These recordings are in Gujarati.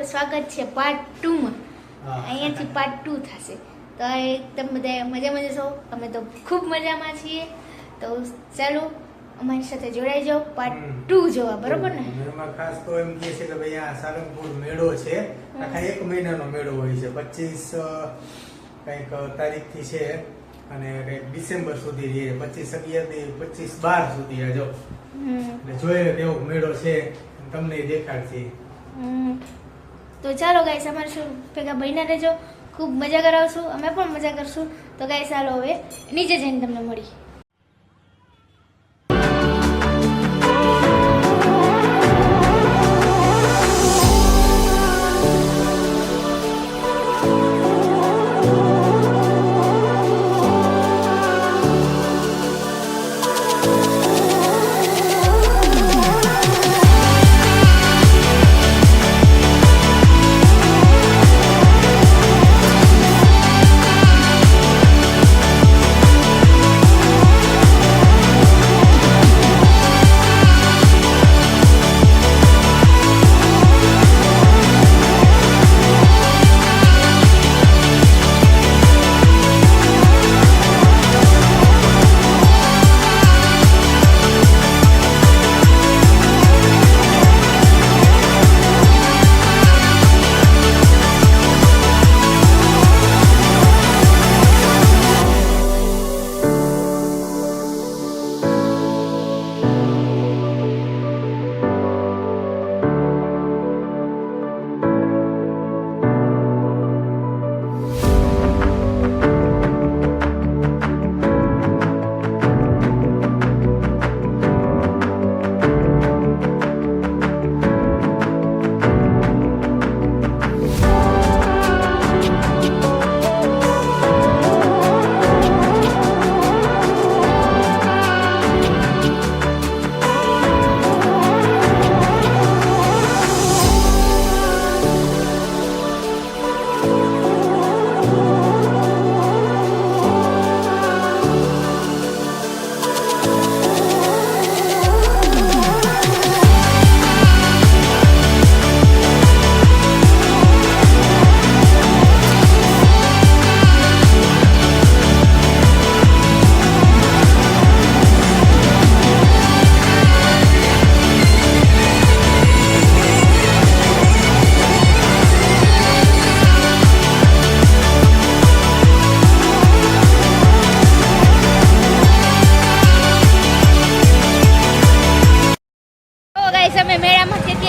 તમારું સ્વાગત છે પાર્ટ ટુમાં. અહીંયાથી પાર્ટ ટુ થશે. તો એકદમ બધા મજામાં જશો અમે તો ખૂબ મજામાં છીએ. તો ચાલો અમારી સાથે જોડાઈ જાઓ. પાર્ટ ટુ જોવા બરોબર ને? એમાં ખાસ તો એમ કહે છે કે ભાઈ આ સારંગપુર મેળો છે. આખા એક મહિનાનો મેળો હોય છે. પચીસ કંઈક તારીખથી છે અને કંઈક ડિસેમ્બર સુધી રહે. પચીસ અગિયારથી પચીસ બાર સુધી આ જો. એટલે જોઈએ કેવો મેળો છે. તમને દેખાડશે. તો ચાલો ગાઈસ અમારે શું ભેગા બહીને રહેજો. ખૂબ મજા કરાવશું. અમે પણ મજા કરશું. તો ગાઈસ ચાલો હવે નીચે જઈને તમને મળી.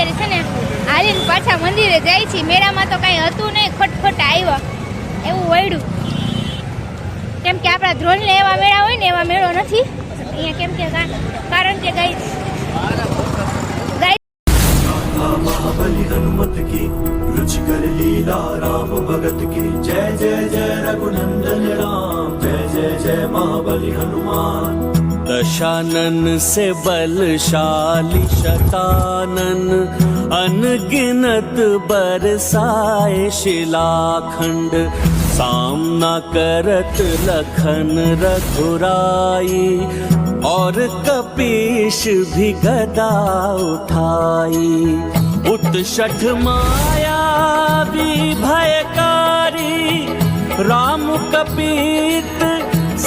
અત્યારે છે ને હાલીને પાછા મંદિરે જાય છીએ મેળામાં તો કાંઈ હતું નહીં ખટખટ આવ્યા એવું વળ્યું કેમ કે આપણા ધ્રોલને એવા મેળા હોય ને એવા મેળો નથી અહીંયા કેમ કે કા- કારણ કે ગાઈસ ગાઈસ महाबली हनुमत की रुचिकर लीला राम भगत की जय जय जय रघुनंदन राम जय जय जय महाबली हनुमान दशानन से बलशाली शतानन अनगिनत बरसाए शिलाखंड सामना करत लखन रघुराई और कपीश भी गदा उठाई उत्सठ माया भी भयकारी राम कपीत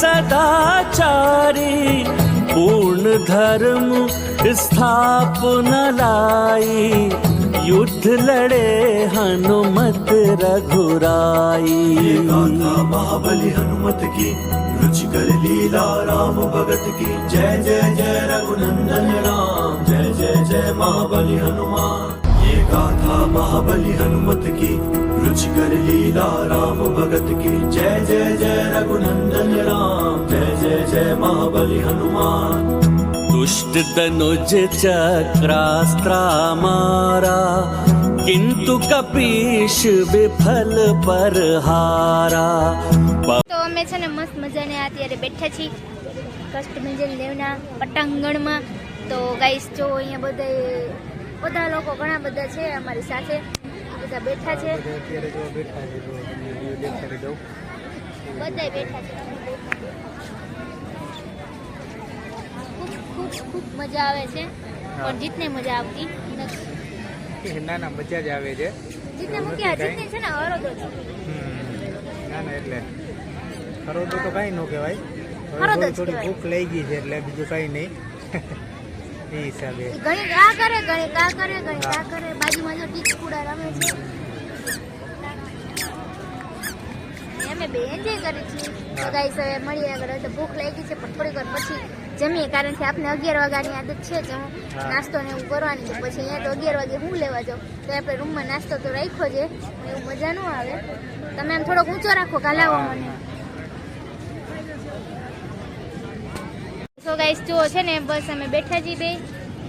सदाचारी, पूर्ण धर्म स्थापन लाई। युद्ध लड़े हनुमत रघुराई। महाबली हनुमत की, रुचिकर लीला राम भगत की। जय जय जय रघुनंदन राम, जय जय जय महाबली हनुमान। ये गाथा महाबली हनुमत की रुचिकर लीला राम भगत की जय जय जय रघुनंदन राम जय जय जय महाबली हनुमान दुष्ट दनुज चक्रास्त्रा मारा किंतु कपीश विफल पर हारा તો અમે છે ને મસ્ત મજાને અત્યારે બેઠા છીએ કષ્ટભંજન દેવના પટાંગણમાં તો ગાઈસ જો અહીંયા બધા બધા લોકો ઘણા બધા છે અમારી સાથે બધા બેઠા છે. અત્યારે જો બેઠા છે જો તમને વિડિયો દેખાડી દઉં. બધા બેઠા છે. ખૂબ ખૂબ ખૂબ મજા આવે છે પણ જીતને મજા આવતી નથી. ના ના મજા જ આવે છે. જીતને મૂક્યા જીતને છે ને હરોદો છે. ના ના એટલે. હરોદો તો કાંઈ ન કહેવાય. થોડી ભૂખ લઈ ગઈ છે એટલે બીજું કાંઈ નહીં. એ હિસાબે. ઘણી આ કરે ઘણી આ કરે ઘણી આ કરે. બાજુમાં જો ટીચ કુડા રમે છે. અમે બે એન્જોય કરી છીએ તો ગાઈસ હવે મળીએ આગળ. તો ભૂખ લાગી છે પણ થોડીક વાર પછી જમીએ કારણ કે આપણે અગિયાર વાગ્યાની આદત છે જ. હું નાસ્તો ને એવું કરવાની છે. પછી અહીંયા તો અગિયાર વાગે હું લેવા જાઉં? તો આપણે રૂમમાં નાસ્તો તો રાખ્યો છે એવું મજા ન આવે. તમે આમ થોડોક ઊંચો રાખો કાલાવો મને. સો ગાઈસ જુઓ, છે ને, બસ અમે બેઠા છીએ બે.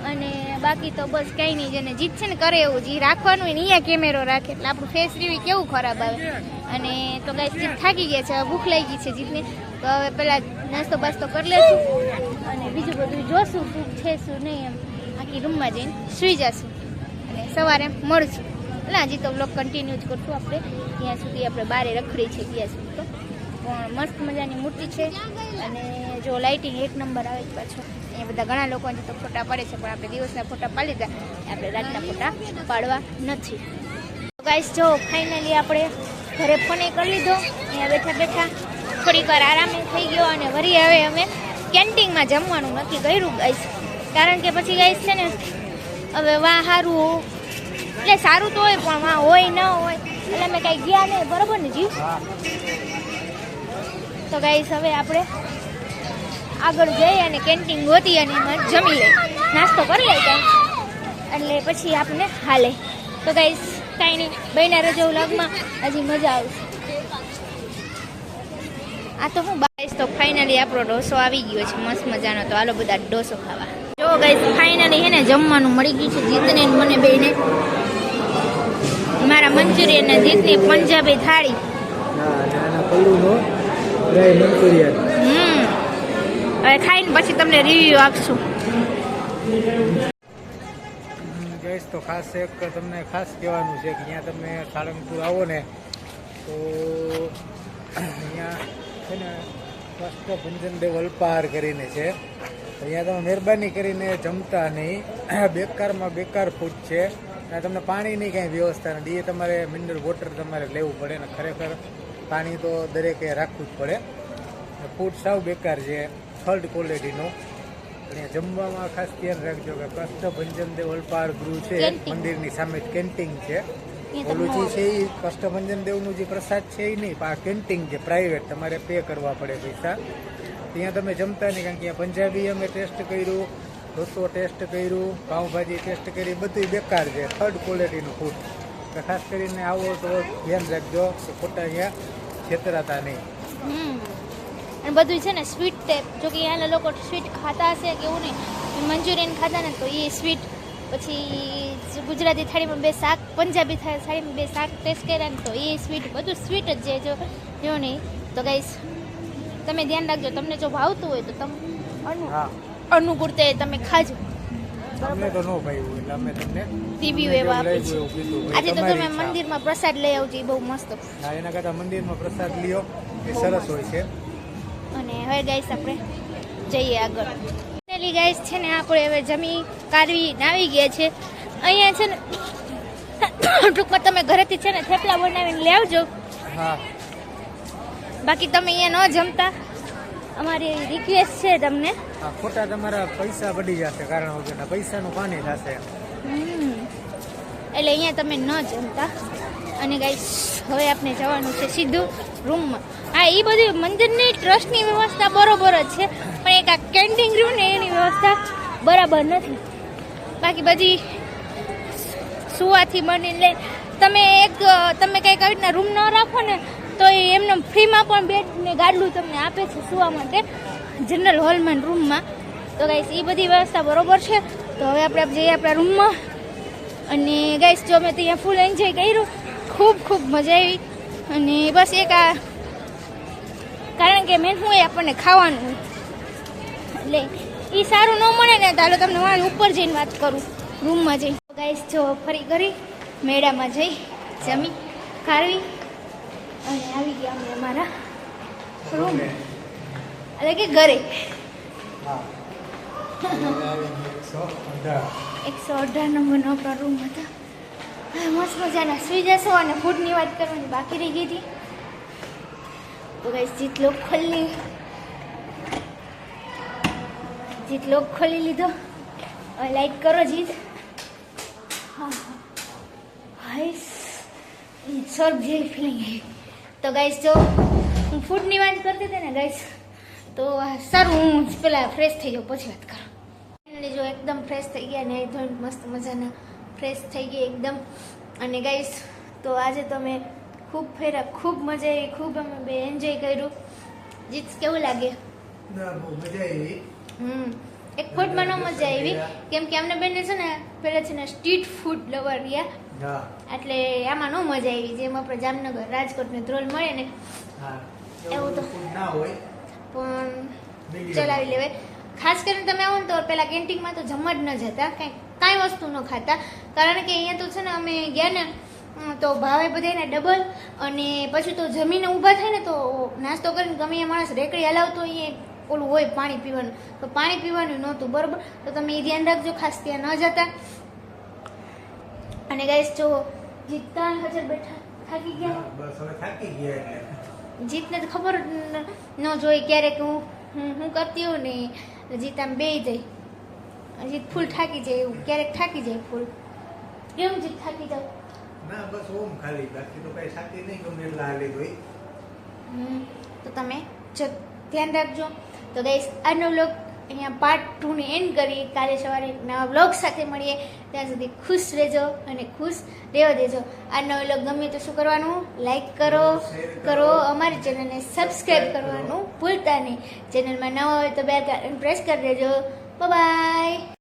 અને બાકી તો બસ કઈ નહીં. જેને જીત છે ને, કરે એવું જી. રાખવાનું ને અહીંયા કેમેરો રાખે. એટલે આપણું ફેસ રિવ્યુ કેવું ખરાબ આવે. અને તો ગાઈસ જીત થાકી ગયા છે. ભૂખ લાગી છે જીતને તો હવે પહેલાં નાસ્તો બાસ્તો કરી લેશું. અને બીજું બધું જોશું શું છે, શું નહીં એમ. આખી રૂમમાં જઈને સુઈ જશું. અને સવારે મળશું. એટલે હજી તો બ્લોગ કન્ટિન્યુ જ કરશું આપણે. ત્યાં સુધી આપણે બારે રખડી છે ત્યાં સુધી તો. પણ મસ્ત મજાની મૂર્તિ છે. અને જો લાઇટિંગ એક નંબર આવે છે પાછો. અહીંયા બધા ઘણા લોકો તો ફોટા પાડે છે, પણ આપણે દિવસના ફોટા પાડી દે આપણે રાતના ફોટા પાડવા નથી. ગાઈસ જો ફાઇનલી આપણે ઘરે ફોને કરી લીધો. અહીંયા બેઠા બેઠા થોડીક વાર આરામે થઈ ગયો અને વળી હવે અમે કેન્ટીનમાં જમવાનું નક્કી કર્યું ગાઈસ કારણ કે પછી ગાઈસ છે ને, હવે વાહ સારું એટલે સારું તો હોય, પણ વાં હોય, ન હોય, એટલે અમે કાંઈ ગયા નહીં. બરાબર ને જીવ? તો ગાઈસ હવે આપણે આગળ જઈ અને કેન્ટીન ગોતી અને એમાં જમી લે. નાસ્તો કરી લે કાંઈ એટલે પછી આપણે હાલે. તો ગાઈસ કાંઈ નહીં. બહેના રજો લગમાં હજી મજા આવશે. આ તો હું બાઈસ તો ફાઇનલી આપણો ડોસો આવી ગયો છે. મસ્ત મજાનો. તો આલો બધા ડોસો ખાવા. જો ગાઈસ ફાઇનલી હે ને જમવાનું મળી ગયું છે જીતને મને બેને મારા મંચુરિયન ને જીતની પંજાબી થાળી. મંચુરિયન. હવે ખાઈને પછી તમને રિવ્યુ આપશું. ગેસ તો ખાસ એક તમને ખાસ કહેવાનું છે કે અહીંયા તમે સાળંગપુર આવો ને, તો અહીંયા છે ને કષ્ટ ભંજનદેવ અલ્પાહાર કરીને છે. અહીંયા તમે મહેરબાની કરીને જમતા નહીં, બેકારમાં બેકાર ફૂડ છે. અને તમને પાણીની કાંઈ વ્યવસ્થા નથી, એ તમારે મિનરલ વોટર તમારે લેવું પડે ને ખરેખર પાણી તો દરેકે રાખવું જ પડે. ફૂડ સાવ બેકાર છે. થર્ડ ક્વોલિટીનો અને જમવામાં ખાસ ધ્યાન રાખજો કે કષ્ટભંજન દેવ અલ્પાર ગૃહ છે મંદિરની સામે કેન્ટિંગ કેન્ટીન છે. ઓલું જે છે એ કષ્ટભંજન દેવનું જે પ્રસાદ છે એ નહીં આ કેન્ટીન છે પ્રાઇવેટ તમારે પે કરવા પડે પૈસા. ત્યાં તમે જમતા નહીં કારણ કે ત્યાં પંજાબી અમે ટેસ્ટ કર્યું ઢોસો ટેસ્ટ કર્યું પાઉંભાજી ટેસ્ટ કરી બધું બેકાર છે થર્ડ ક્વોલિટીનું ફૂડ તો ખાસ કરીને આવો તો ધ્યાન રાખજો કે ખોટા અહીંયા છેતરાતા નહીં. અને બધું છે ને સ્વીટ ટેપ જો કે અહીંયાના લોકો સ્વીટ ખાતા હશે કે એવું નહીં મંચુરિયન ખાતા ને તો એ સ્વીટ પછી ગુજરાતી થાળીમાં બે શાક પંજાબી થાળીમાં બે શાક ટેસ્ટ કર્યા ને તો એ સ્વીટ બધું સ્વીટ જ છે જો. જો નહીં તો ગાઈશ તમે ધ્યાન રાખજો તમને જો ભાવતું હોય તો તમે અનુકૂળ તે તમે ખાજો. અમને તો ન ભાઈ એટલે અમે તમને છે. ભાઈ, આજે તો તમે મંદિરમાં પ્રસાદ લઈ આવજો એ બહુ મસ્ત. હા એના કરતાં મંદિરમાં પ્રસાદ લ્યો એ સરસ હોય છે. અને હવે ગાઈસ આપણે જઈએ આગળ. ફાઇનલી ગાઈસ છે ને આપણે હવે જમી કાઢવી આવી ગયા છે. અહીંયા છે ને ટૂંકમાં તમે ઘરેથી છે ને થેપલા બનાવીને લઈ આવજો. હા. બાકી તમે અહીંયા ન જમતા. અમારી રિક્વેસ્ટ છે તમને. ખોટા તમારા પૈસા પડી જશે કારણ વગરના પૈસાનું પાણી થશે. એટલે અહીંયા તમે ન જમતા. અને ગાઈસ હવે આપણે જવાનું છે સીધું રૂમમાં હા એ બધી મંદિરની ટ્રસ્ટની વ્યવસ્થા બરોબર જ છે, પણ એક આ કેન્ટીન રહ્યું ને એની વ્યવસ્થા બરાબર નથી. બાકી બધી સુવાથી માંડીને લઈને તમે એક, તમે કંઈક આવી રીતના રૂમ ન રાખો ને, તો એ એમને ફ્રીમાં પણ બેડ ને ગાડલું તમને આપે છે સુવા માટે જનરલ હોલમાં રૂમમાં તો ગાઈસ એ બધી વ્યવસ્થા બરોબર છે. તો હવે આપણે જઈએ આપણા રૂમમાં અને ગાઈસ જો અમે ત્યાં ફૂલ એન્જોય કર્યું, ખૂબ ખૂબ મજા આવી. અને બસ એક આ કારણ કે મેન શું એ આપણને ખાવાનું એટલે એ સારું ન મળે ને તો તમને વાળ ઉપર જઈને વાત કરું રૂમમાં જઈ ગાઈસ જો ફરી કરી મેળામાં જઈ જમી ખાવી અને આવી ગયા અમે અમારા રૂમ એટલે કે ઘરે. એકસો અઢાર. નંબર અઢાર નંબરનો આપણા રૂમ હતા. મસ્ત મજાના સુઈ જશો અને ફૂડની વાત કરવાની બાકી રહી ગઈ હતી. તો ગાઈસ જીત લોક ખોલી જીત લોક ખોલી લીધો હવે લાઈક કરો જીત સ્વર્ગ જેવી ફિલિંગ તો ગાઈસ જો હું ફૂડની વાત કરતી હતી ને ગાઈસ તો સારું હું પેલા ફ્રેશ થઈ જાઉં પછી વાત કરું. જો એકદમ ફ્રેશ થઈ ગયા ને, ધોઈને મસ્ત મજાના ફ્રેશ થઈ ગઈ એકદમ. અને ગાઈસ તો આજે તો મેં ખૂબ ફેરા ખૂબ મજા આવી ખૂબ અમે બે એન્જોય કર્યું. જીત કેવું લાગે? ના બહુ મજા આવી. હમ એક ફૂડમાં ન મજા આવી. કેમ કે અમને બેને છે ને પહેલા છે ને સ્ટ્રીટ ફૂડ લવર રહ્યા. એટલે આમાં ન મજા આવી. જેમ આપણે જામનગર રાજકોટ ને ધ્રોલ મળે ને એવું તો. ના હોય. પણ ચલાવી લેવાય. ખાસ કરીને તમે આવો ને તો પેલા કેન્ટીનમાં તો જમવા જ ન જતા. કાંઈ કાંઈ વસ્તુ ન ખાતા. કારણ કે અહીંયા તો છે ને અમે ગયા ને તો ભાવે બધાને ડબલ અને પછી તો જમીને ઊભા થાય ને તો નાસ્તો કરીને ગમે એ માણસ રેકડી હલાવતો એ ઓલું હોય પાણી પીવાનું. તો પાણી પીવાનું નહોતું બરાબર? તો તમે એ ધ્યાન રાખજો ખાસ ત્યાં ન જતા. અને ગાઈસ જો જીતતા હજાર બેઠા થાકી ગયા. બસ હવે થાકી ગયા એટલે. જીતને તો ખબર ન- જોઈ ક્યારેક હું હું હું કરતી હોઉં ને જીત આમ બે જાય. જીત ફૂલ થાકી જાય એવું ક્યારેક થાકી જાય ફૂલ. કેમ જીત થાકી જાવ? ના બસ ઓમ ખાલી. બાકી તો કઈ થાકી નહીં ગમે એટલા હાલી તો તમે ધ્યાન રાખજો. તો ગાઈસ આજનો વ્લોગ અહીંયા પાર્ટ ટુ ને એન્ડ કરી કાલે સવારે એક નવા વ્લોગ સાથે મળીએ. ત્યાં સુધી ખુશ રહેજો અને ખુશ રહેવા દેજો. આજનો વ્લોગ ગમે તો શું કરવાનું? લાઈક કરો કરો. કરો. અમારી ચેનલને સબસ્ક્રાઈબ કરવાનું ભૂલતા નહીં. ચેનલમાં નવા હોય તો બે પ્રેસ કરી દેજો. બાય